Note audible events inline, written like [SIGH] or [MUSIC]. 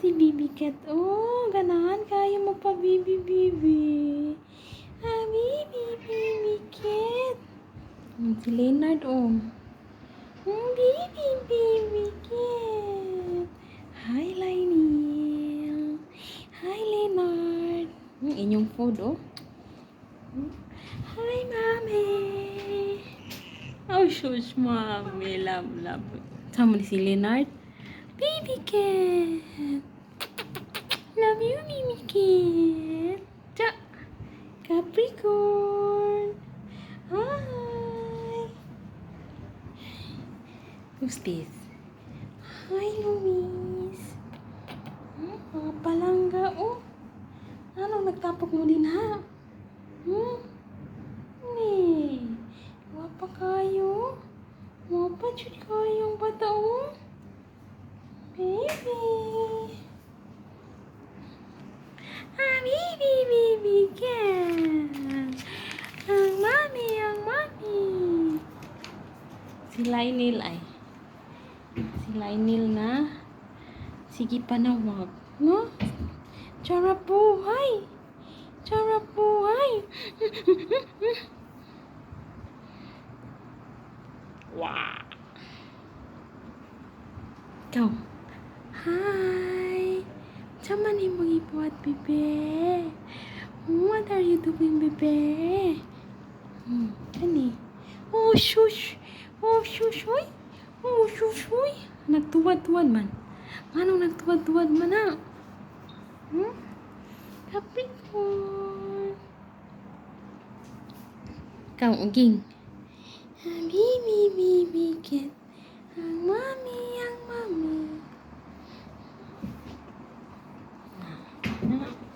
si Bibi Cat. Oh, ganahan kaya mo pa, Bibi, Bibi. Ah, Bibi, Bibi Cat. Hmm, si Leonard, oh. Hmm, Bibi, Bibi Cat. Hi, Lionel. Hi, Leonard. Hmm, inyong food, oh. Hi, Mami. Oh, shush, Mami. Love, love. Sama ni si Leonard. Baby cat. Cat. Cha. Capricorn. Hi. Who's this? Hi, Luis. Hmm, mga palangga, oh. Anong nagtapok mo din, ha? Hmm? Ni. Wapa kayo? Wapa jud kayong bata, oh. Baby. Ah, baby, baby, cat. Ang mami, ang mami. Si Lainil ay. Si Lainil na. Sige pa na wag. No? Charap buhay. Charap buhay. [LAUGHS] wow. Ikaw. Hi. Sama ni mo ibuat, bebe. What are you doing, bebe? Hmm, ani? Oh, shush. Oh, shush, oy. Oh, shush, oy. Nagtuwad-tuwad man. Anong nagtuwad-tuwad man, ha? Hmm? Capricorn. Ikaw, uging. Bibi, bibi, cat. Ang mami, Mm-hmm.